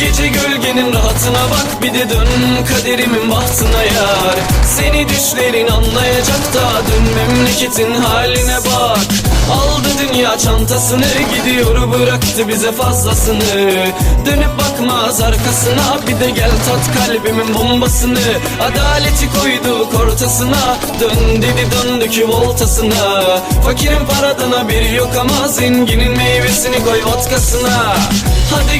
Gece gölgenin rahatına bak bir de dön kaderimin bahtına yar. Seni düşlerin anlayacak da dön memleketin haline bak. Aldı dünya çantasını gidiyor bıraktı bize fazlasını. Dönüp bakmaz arkasına bir de gel tat kalbimin bombasını. Adaleti koyduk ortasına dön dedi döndük voltasına Fakirin paradan haberi yok ama zenginin meyvesini koy vodkasına. Hadi